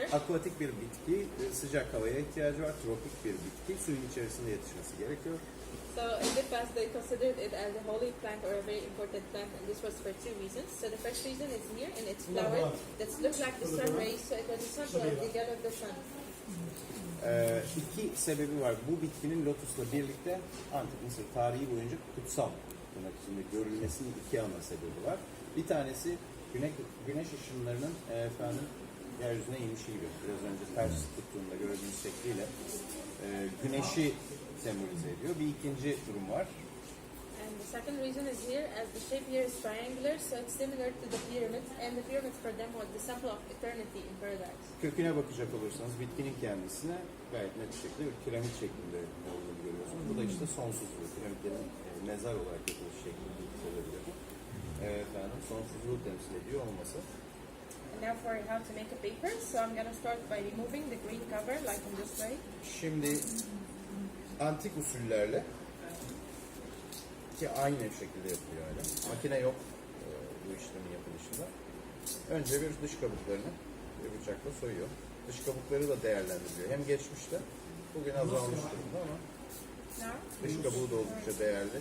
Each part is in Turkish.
water. Akvatik bir bitki, e, sıcak havaya ihtiyacı var. Tropik bir bitki, suyun içerisinde yetişmesi gerekiyor. So in the past they considered it as a holy plant or a very important plant and this was for two reasons. So the first reason is here in its flower that looks like the sun rays, so it was essential to get of the sun. Ee, iki sebebi var. Bu bitkinin lotusla birlikte Antik Mısır tarihi boyunca kutsal tırnak içinde görülmesinin iki ana sebebi var. Bir tanesi güneş, güneş ışınlarının e, efendim yeryüzüne inişi gibi. Biraz önce ters tuttuğunda gördüğünüz şekliyle e, güneşi sembolize ediyor. Bir ikinci durum var. And the second reason is here as the shape here is triangular, so it's similar to the pyramids and the pyramids for them was the symbol of eternity in paradise. Köküne bakacak olursanız bitkinin kendisine gayet net bir şekilde bir piramit şeklinde olduğunu görüyorsunuz. Bu da işte sonsuzluğu, piramitlerin e, mezar olarak yapılış şeklinde sebebiyle bu. E, efendim sonsuzluğu temsil ediyor olması. Now for how to make a paper, so I'm gonna start by removing the green cover like in this way. Şimdi antik usullerle ki aynı şekilde yapılıyor öyle. Makine yok e, bu işlemin yapılışında. Önce bir dış kabuklarını bir bıçakla soyuyor. Dış kabukları da değerlendiriyor. Hem geçmişte bugün azalmış durumda ama dış kabuğu da oldukça değerli.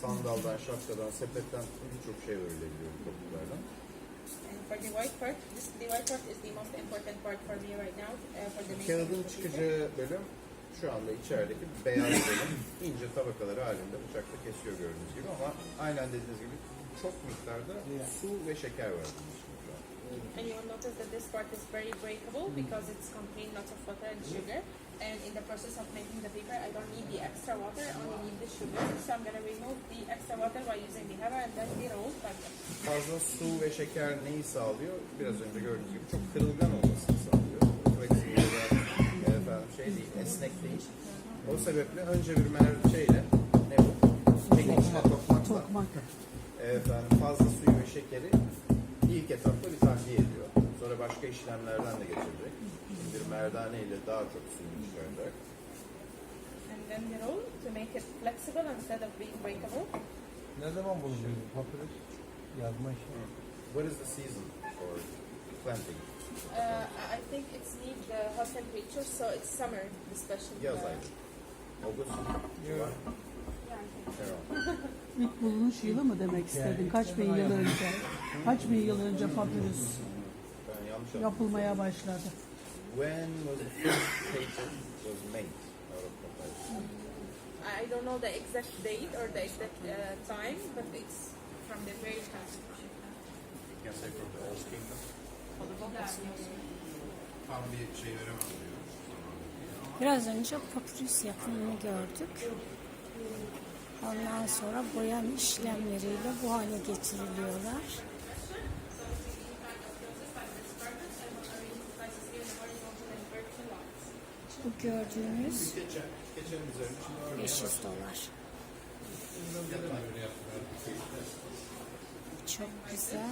Sandaldan, şapkadan, sepetten birçok şey örülebiliyor bu kabuklardan. And for the white part, this the white part is the most important part for me right now uh, for the making paper. çıkacağı bölüm şu anda içerideki beyaz bölüm ince tabakaları halinde bıçakla kesiyor gördüğünüz gibi ama aynen dediğiniz gibi çok miktarda su ve şeker var bunun içinde şu an. And you will notice that this part is very breakable because it's contained lots of water and sugar. And in the process of making the paper, I don't need the extra water, I only need the sugar. So I'm going to remove the extra water by using the hammer and then the roll like that. Fazla su ve şeker neyi sağlıyor? Biraz önce gördüğünüz gibi çok kırılgan olmasını sağlıyor. Flexible efendim şey değil, esnek değil. O sebeple önce bir mer şeyle ne bu? Çekiçle tokmakla Tokmak. e, efendim fazla suyu ve şekeri başka işlemlerden de geçirecek. Şimdi bir merdane ile daha çok suyunu çıkaracak. And then the roll to make it flexible instead of being breakable. Ne zaman bulunuyor bu papyrus? Yazma işi. What is the season for planting? Uh, I think it's need the hot temperature, so it's summer, especially. Yaz uh, ayı. Şubat, Yeah, I think. Haziran. İlk bulunuş yılı mı demek istedin? Kaç bin yıl önce? Kaç bin yıl önce papyrus. Yapılmaya başladı? When was the first paper was made out of papyrus? I don't know the exact date or the exact uh, time, but it's from the very time. You can say from the Old Kingdom. Tam bir şey veremem diyor. Biraz önce papyrus yapımını gördük. Ondan sonra boyam işlemleriyle bu hale getiriliyorlar. Bu gördüğünüz Geçen, geçen üzerine 500 dolar. Çok güzel.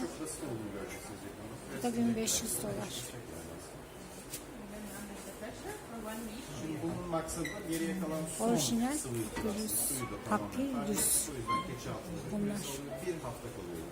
Bu da 1500 dolar. Bunun maksadı geriye kalan son Orijinal papyrus, papyrus. Bunlar. bir hafta kalıyor.